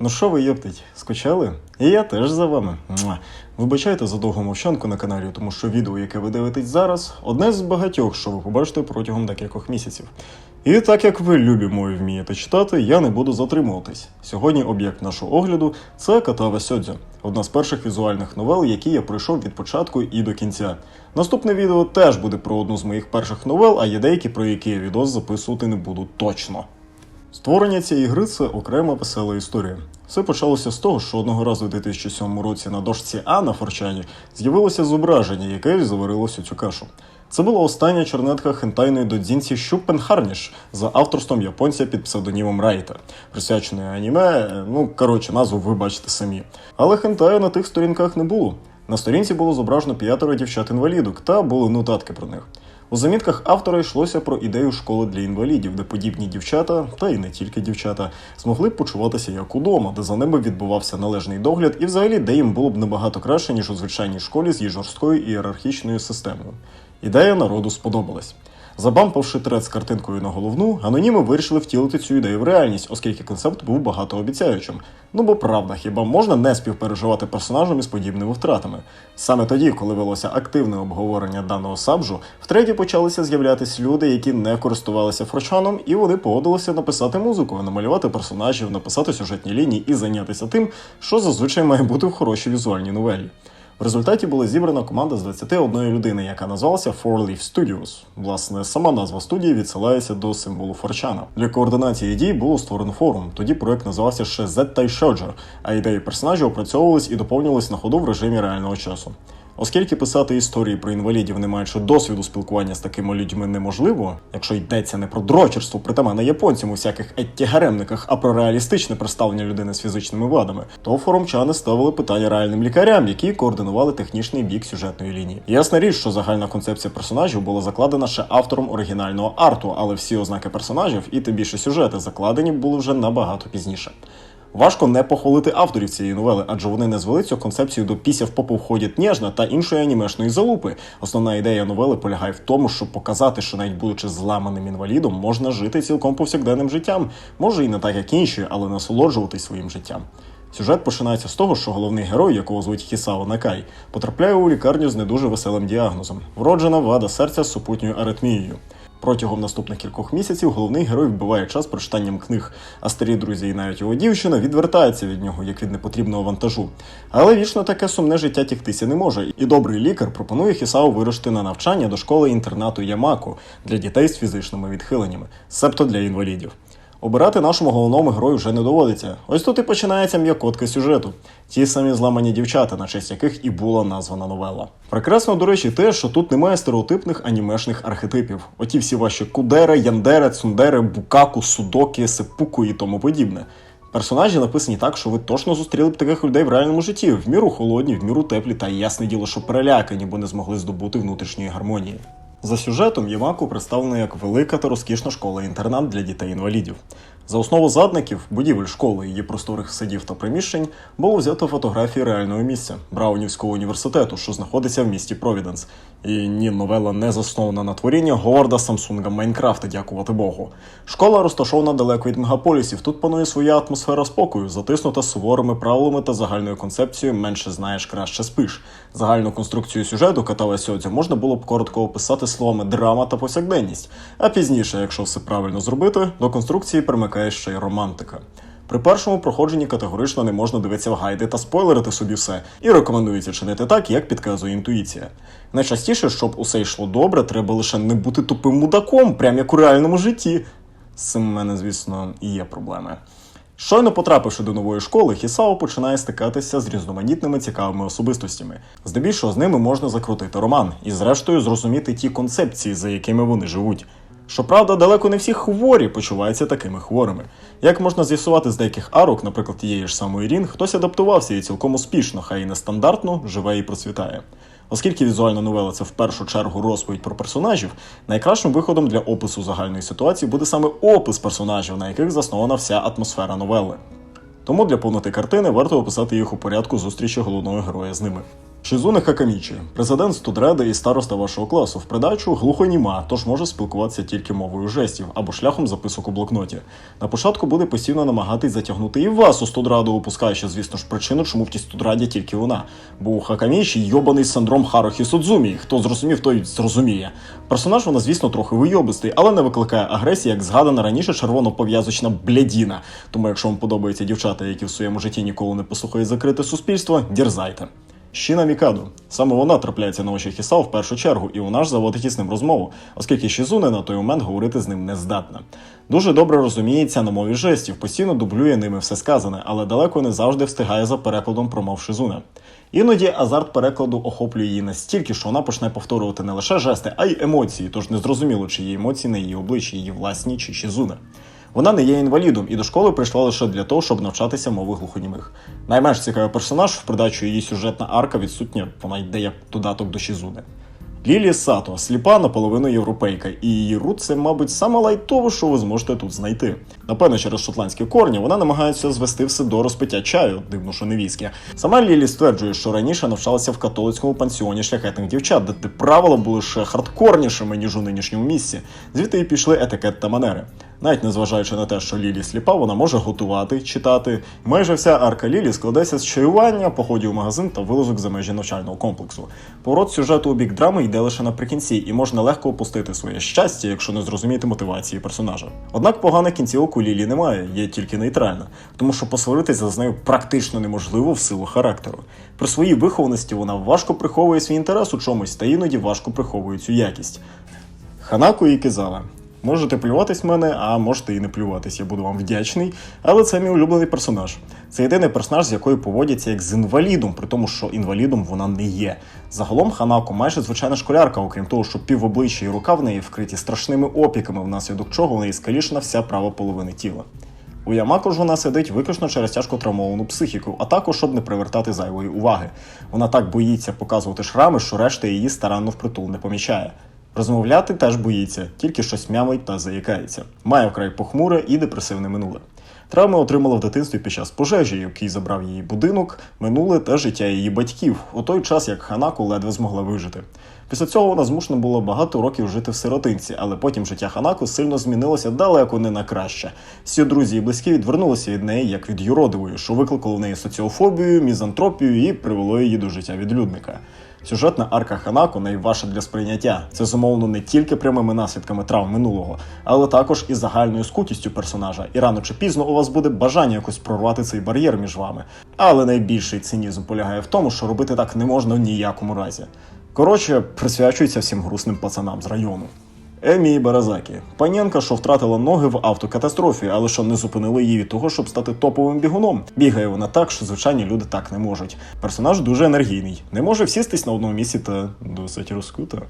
Ну що ви єптить, скучали? І я теж за вами. Вибачайте за довгу мовчанку на каналі, тому що відео, яке ви дивитесь зараз, одне з багатьох, що ви побачите протягом декількох місяців. І так як ви любі мої вмієте читати, я не буду затримуватись. Сьогодні об'єкт нашого огляду це Катава Сьодзя, одна з перших візуальних новел, які я пройшов від початку і до кінця. Наступне відео теж буде про одну з моїх перших новел, а є деякі, про які я відос записувати не буду точно. Створення цієї гри це окрема весела історія. Все почалося з того, що одного разу у 2007 році на дошці А на Форчані з'явилося зображення, яке заварилося цю кашу. Це була остання чернетка хентайної додзінці Щупенхарніш за авторством японця під псевдонімом Райта, присвяченої аніме, е, ну коротше, назву ви бачите самі. Але хентаю на тих сторінках не було. На сторінці було зображено п'ятеро дівчат-інвалідок та були нотатки про них. У замітках автора йшлося про ідею школи для інвалідів, де подібні дівчата, та й не тільки дівчата, змогли б почуватися як удома, де за ними відбувався належний догляд, і взагалі де їм було б набагато краще, ніж у звичайній школі з її жорсткою ієрархічною системою. Ідея народу сподобалась. Забампавши трет з картинкою на головну, аноніми вирішили втілити цю ідею в реальність, оскільки концепт був багатообіцяючим. Ну бо правда, хіба можна не співпереживати персонажам із подібними втратами? Саме тоді, коли велося активне обговорення даного сабжу, втретє почалися з'являтися люди, які не користувалися форчаном, і вони погодилися написати музику, намалювати персонажів, написати сюжетні лінії і зайнятися тим, що зазвичай має бути в хорошій візуальній новелі. В результаті була зібрана команда з 21 людини, яка назвалася Four Leaf Studios. Власне, сама назва студії відсилається до символу Форчана. Для координації дій було створено форум. Тоді проект називався ще та Shojo, а ідеї персонажів опрацьовувались і доповнювались на ходу в режимі реального часу. Оскільки писати історії про інвалідів, не маючи досвіду спілкування з такими людьми, неможливо, якщо йдеться не про дрочерство, притаманне японцям у всяких етті-гаремниках, а про реалістичне представлення людини з фізичними вадами, то форумчани ставили питання реальним лікарям, які координували технічний бік сюжетної лінії. Ясна річ, що загальна концепція персонажів була закладена ще автором оригінального арту, але всі ознаки персонажів і тим більше сюжети закладені були вже набагато пізніше. Важко не похвалити авторів цієї новели, адже вони не звели цю концепцію до після в попу входять ніжна та іншої анімешної залупи. Основна ідея новели полягає в тому, щоб показати, що навіть будучи зламаним інвалідом, можна жити цілком повсякденним життям. Може і не так, як інші, але насолоджуватись своїм життям. Сюжет починається з того, що головний герой, якого звуть Хісао Накай, потрапляє у лікарню з не дуже веселим діагнозом: вроджена вада серця з супутньою аритмією. Протягом наступних кількох місяців головний герой вбиває час прочитанням книг, а старі друзі і навіть його дівчина відвертається від нього як від непотрібного вантажу. Але вічно таке сумне життя тіктися не може, і добрий лікар пропонує Хісао вирушити на навчання до школи інтернату Ямако для дітей з фізичними відхиленнями, себто для інвалідів. Обирати нашому головному герою вже не доводиться. Ось тут і починається м'якотка сюжету. Ті самі зламані дівчата, на честь яких і була названа новела. Прекрасно, до речі, те, що тут немає стереотипних анімешних архетипів. Оті всі ваші кудери, яндери, цундери, букаку, судоки, сепуку і тому подібне. Персонажі написані так, що ви точно зустріли б таких людей в реальному житті, в міру холодні, в міру теплі та ясне діло, що перелякані, бо не змогли здобути внутрішньої гармонії. За сюжетом Ємаку представлена як велика та розкішна школа-інтернат для дітей-інвалідів. За основу задників, будівель школи, її просторих садів та приміщень було взято фотографії реального місця Браунівського університету, що знаходиться в місті Провіденс. І ні, новела не заснована на творіння Говарда Самсунга Майнкрафта, дякувати Богу. Школа розташована далеко від мегаполісів. Тут панує своя атмосфера спокою, затиснута суворими правилами та загальною концепцією менше знаєш, краще спиш. Загальну конструкцію сюжету Катава Сьодзя можна було б коротко описати словами драма та повсякденність. А пізніше, якщо все правильно зробити, до конструкції примикає ще й романтика. При першому проходженні категорично не можна дивитися в гайди та спойлерити собі все, і рекомендується чинити так, як підказує інтуїція. Найчастіше, щоб усе йшло добре, треба лише не бути тупим мудаком, прям як у реальному житті. З цим у мене, звісно, і є проблеми. Щойно потрапивши до нової школи, Хісао починає стикатися з різноманітними цікавими особистостями. Здебільшого з ними можна закрутити роман і, зрештою, зрозуміти ті концепції, за якими вони живуть. Щоправда, далеко не всі хворі почуваються такими хворими. Як можна з'ясувати з деяких арок, наприклад, тієї ж самої Рін, хтось адаптувався і цілком успішно, хай і нестандартно, живе і процвітає. Оскільки візуальна новела це в першу чергу розповідь про персонажів, найкращим виходом для опису загальної ситуації буде саме опис персонажів, на яких заснована вся атмосфера новели. Тому для повноти картини варто описати їх у порядку зустрічі головного героя з ними. Шизуне Хакамічі, президент студреди і староста вашого класу, в придачу глухоніма, тож може спілкуватися тільки мовою жестів або шляхом записок у блокноті. На початку буде постійно намагатись затягнути і вас у студраду, опускаючи, звісно ж, причину, чому в тій студраді тільки вона. Бо у Хакамічі йобаний синдром Харохі Судзумі. Хто зрозумів, той зрозуміє. Персонаж вона, звісно, трохи вийобистий, але не викликає агресії, як згадана раніше червоно-пов'язочна блядіна. Тому, якщо вам подобаються дівчата, які в своєму житті ніколи не послухають закрите суспільство, дірзайте. Щіна Мікаду. Саме вона трапляється на очі Хісао в першу чергу, і вона ж заводить із ним розмову, оскільки Шізуне на той момент говорити з ним не здатна. Дуже добре розуміється на мові жестів, постійно дублює ними все сказане, але далеко не завжди встигає за перекладом промов Шизуне. Іноді азарт перекладу охоплює її настільки, що вона почне повторювати не лише жести, а й емоції, тож не зрозуміло, чи її емоції на її обличчі, її власні чи Шізуне. Вона не є інвалідом і до школи прийшла лише для того, щоб навчатися мови глухонімих. Найменш цікавий персонаж в придачу її сюжетна арка відсутня, вона йде як додаток до Шізуни. Лілі Сато, сліпа наполовину європейка, і її рут це, мабуть, саме лайтове, що ви зможете тут знайти. Напевно, через шотландські корні вона намагається звести все до розпиття чаю, дивно, що не віскі. Сама Лілі стверджує, що раніше навчалася в католицькому пансіоні шляхетних дівчат, де де правила були ще хардкорнішими, ніж у нинішньому місці. Звідти і пішли етикет та манери. Навіть незважаючи на те, що Лілі сліпа, вона може готувати, читати. Майже вся арка Лілі складається з чаювання, походів в магазин та вилазок за межі навчального комплексу. Поворот сюжету у бік драми йде лише наприкінці, і можна легко опустити своє щастя, якщо не зрозуміти мотивації персонажа. Однак поганих кінцівок у Лілі немає, є тільки нейтральна, тому що посваритися з нею практично неможливо в силу характеру. При своїй вихованості вона важко приховує свій інтерес у чомусь, та іноді важко приховує цю якість. Ханако і Кизава. Можете плюватись в мене, а можете і не плюватись, я буду вам вдячний. Але це мій улюблений персонаж. Це єдиний персонаж, з якою поводяться як з інвалідом, при тому, що інвалідом вона не є. Загалом Ханако майже звичайна школярка, окрім того, що пів обличчя і рука в неї вкриті страшними опіками, внаслідок чого в неї скалішена вся права половина тіла. У Ямако ж вона сидить виключно через тяжко травмовану психіку, а також щоб не привертати зайвої уваги. Вона так боїться показувати шрами, що решта її старанно впритул не помічає. Розмовляти теж боїться, тільки щось мямить та заїкається. Має вкрай похмуре і депресивне минуле. Травми отримала в дитинстві під час пожежі, який забрав її будинок, минуле та життя її батьків у той час, як Ханаку ледве змогла вижити. Після цього вона змушена була багато років жити в сиротинці, але потім життя Ханако сильно змінилося далеко не на краще. Всі друзі і близькі відвернулися від неї як від юродивої, що викликало в неї соціофобію, мізантропію і привело її до життя відлюдника. Сюжетна арка Ханако найважча для сприйняття. Це зумовлено не тільки прямими наслідками травм минулого, але також і загальною скутістю персонажа. І рано чи пізно у вас буде бажання якось прорвати цей бар'єр між вами. Але найбільший цинізм полягає в тому, що робити так не можна в ніякому разі. Коротше, присвячується всім грустним пацанам з району. Емі Баразакі. Панянка, що втратила ноги в автокатастрофі, але що не зупинили її від того, щоб стати топовим бігуном. Бігає вона так, що звичайні люди так не можуть. Персонаж дуже енергійний, не може всістись на одному місці та досить розкута.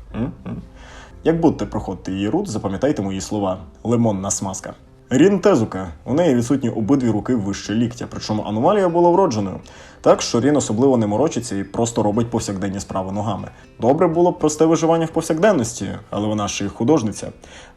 Як будете проходити її рут, запам'ятайте мої слова: лимонна смазка. Рін Тезука. У неї відсутні обидві руки вище ліктя, причому аномалія була вродженою. Так що Рін особливо не морочиться і просто робить повсякденні справи ногами. Добре було б просте виживання в повсякденності, але вона ще й художниця.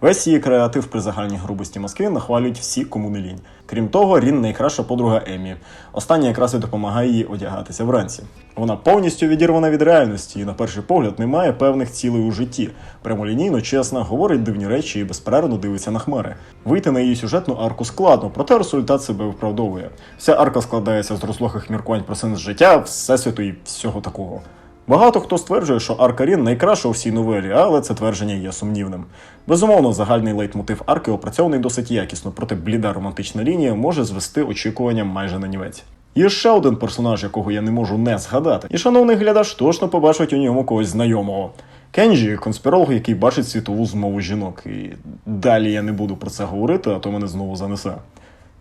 Весь її креатив при загальній грубості Москви нахвалюють всі, кому не лінь. Крім того, Рін найкраща подруга Емі. Остання якраз і допомагає їй одягатися вранці. Вона повністю відірвана від реальності і, на перший погляд, не має певних цілей у житті. Прямолінійно, чесна, говорить дивні речі і безперервно дивиться на хмари. Вийти на її сюжетну арку складно, проте результат себе виправдовує. Вся арка складається з розлогих міркувань про сенс життя, всесвіту і всього такого. Багато хто стверджує, що арка Рін найкраща у всій новелі, але це твердження є сумнівним. Безумовно, загальний лейтмотив арки опрацьований досить якісно, проте бліда романтична лінія може звести очікуванням майже на нівець. Є ще один персонаж, якого я не можу не згадати, і шановний глядач точно побачить у ньому когось знайомого. Кенджі конспіролог, який бачить світову змову жінок. І далі я не буду про це говорити, а то мене знову занесе.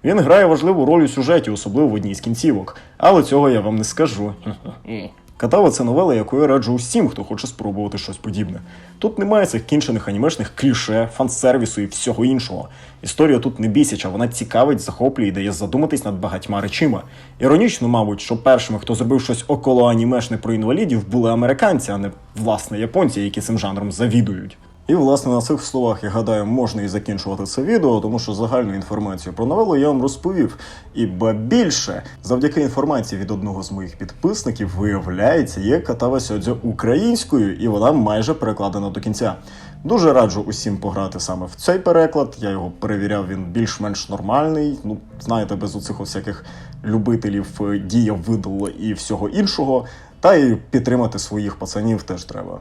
Він грає важливу роль у сюжеті, особливо в одній з кінцівок, але цього я вам не скажу. Катава це новела, яку я раджу усім, хто хоче спробувати щось подібне. Тут немає цих кінчених анімешних кліше, фан-сервісу і всього іншого. Історія тут не бісяча, вона цікавить, захоплює і дає задуматись над багатьма речима. Іронічно, мабуть, що першими, хто зробив щось около анімешне про інвалідів, були американці, а не власне японці, які цим жанром завідують. І власне на цих словах я гадаю, можна і закінчувати це відео, тому що загальну інформацію про новелу я вам розповів. І ба більше, завдяки інформації від одного з моїх підписників, виявляється, є Катава Сьодзьо українською, і вона майже перекладена до кінця. Дуже раджу усім пограти саме в цей переклад. Я його перевіряв, він більш-менш нормальний. Ну, знаєте, без оцих всяких любителів е, дія видало і всього іншого. Та й підтримати своїх пацанів теж треба.